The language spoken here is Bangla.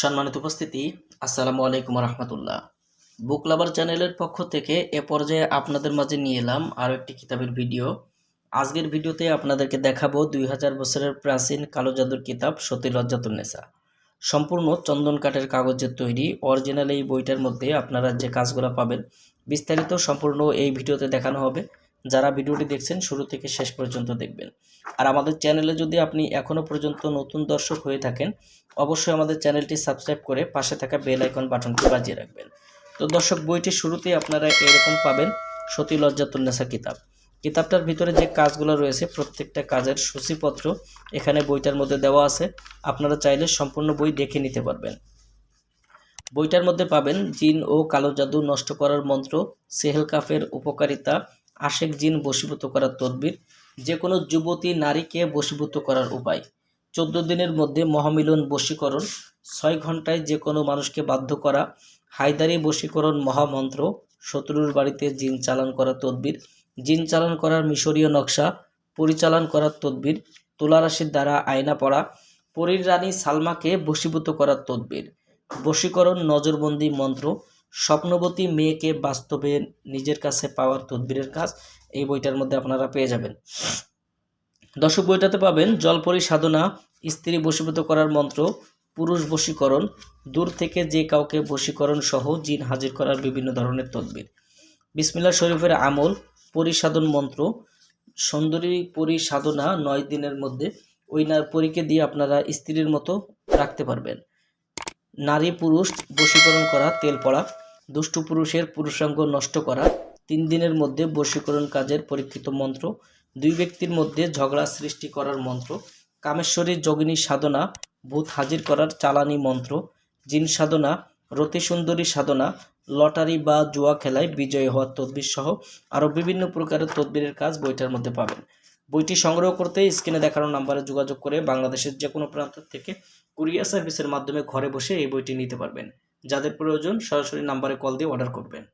সম্মানিত উপস্থিতি, আসসালামু আলাইকুম রহমতুল্লাহ বুক লাভার চ্যানেলের পক্ষ থেকে এ পর্যায়ে আপনাদের মাঝে নিয়ে এলাম আরও একটি কিতাবের ভিডিও। আজকের ভিডিওতে আপনাদেরকে দেখাবো দুই হাজার বছরের প্রাচীন কালো জাদুর কিতাব সতী লজ্জাতুন্নেসা সম্পূর্ণ চন্দন কাঠের কাগজের তৈরি, অরিজিনাল এই বইটার মধ্যে আপনারা যে কাজগুলো পাবেন, বিস্তারিত সম্পূর্ণ এই ভিডিওতে দেখানো হবে। যারা ভিডিওটি দেখছেন, শুরু থেকে শেষ পর্যন্ত দেখবেন। আর আমাদের চ্যানেলে যদি আপনি এখনও পর্যন্ত নতুন দর্শক হয়ে থাকেন, অবশ্যই আমাদের চ্যানেলটি সাবস্ক্রাইব করে পাশে থাকা বেল আইকন বাটনটি বাজিয়ে রাখবেন। তো দর্শক বইটির শুরুতেই আপনারা এরকম পাবেন, সতী লজ্জাতুন্নেসা কিতাব। কিতাবটার ভিতরে যে কাজগুলো রয়েছে, প্রত্যেকটা কাজের সূচিপত্র এখানে বইটার মধ্যে দেওয়া আছে। আপনারা চাইলে সম্পূর্ণ বই দেখে নিতে পারবেন। বইটার মধ্যে পাবেন জিন ও কালো জাদু নষ্ট করার মন্ত্র, সেহেল কাফের উপকারিতা আশেক জিন বশীভূত করার তদবির যে কোনো যুবতী নারীকে বশীভূত করার উপায়। চোদ্দ দিনের মধ্যে মহামিলন বশীকরণ, ছয় ঘন্টায় যে কোনো মানুষকে বাধ্য করা, হায়দারি বশীকরণ মহামন্ত্র, শত্রুর বাড়িতে জিন চালান করার তদবির, জিন চালান করার মিশরীয় নকশা, পরিচালন করার তদবির, তুলারাশির দ্বারা আয়না পড়া, পরীর রানী সালমাকে বশীভূত করার তদবির। বশীকরণ নজরবন্দি মন্ত্র স্বপ্নবতী মেয়েকে বাস্তবে নিজের কাছে পাওয়ার তদবিরের কাজ এই বইটার মধ্যে আপনারা পেয়ে যাবেন। দর্শক বইটাতে পাবেন, জলপরি সাধনা, স্ত্রী বশীভূত করার মন্ত্র, পুরুষ বশীকরণ, দূর থেকে যে কাউকে বশীকরণ সহ জিন হাজির করার বিভিন্ন ধরনের তদবির। বিসমিল্লা শরীফের আমল, পরিসাধন মন্ত্র, সুন্দরী পরিসাধনা নয় দিনের মধ্যে ওই পরীকে দিয়ে আপনারা স্ত্রীর মতো রাখতে পারবেন। নারী পুরুষ বশীকরণ করা, তেল পড়া দুষ্টু পুরুষের পুরুষাঙ্গ নষ্ট করা, তিন দিনের মধ্যে বশীকরণ কাজের পরীক্ষিত মন্ত্র, দুই ব্যক্তির মধ্যে ঝগড়া সৃষ্টি করার মন্ত্র, কামেশ্বরী যোগিনী সাধনা, ভূত হাজির করার চালানি মন্ত্র, জিন সাধনা, রতি সুন্দরী সাধনা, লটারি বা জুয়া খেলায় বিজয়ী হওয়ার তদবির সহ আরও বিভিন্ন প্রকারের তদবিরের কাজ বইটার মধ্যে পাবেন। বইটি সংগ্রহ করতে স্ক্রিনে দেখানো নাম্বারে যোগাযোগ করে বাংলাদেশের যে কোনো প্রান্ত থেকে কুরিয়ার সার্ভিসের মাধ্যমে ঘরে বসে এই বইটি নিতে পারবেন। যাদের প্রয়োজন সরাসরি নাম্বারে কল দিয়ে অর্ডার করবেন।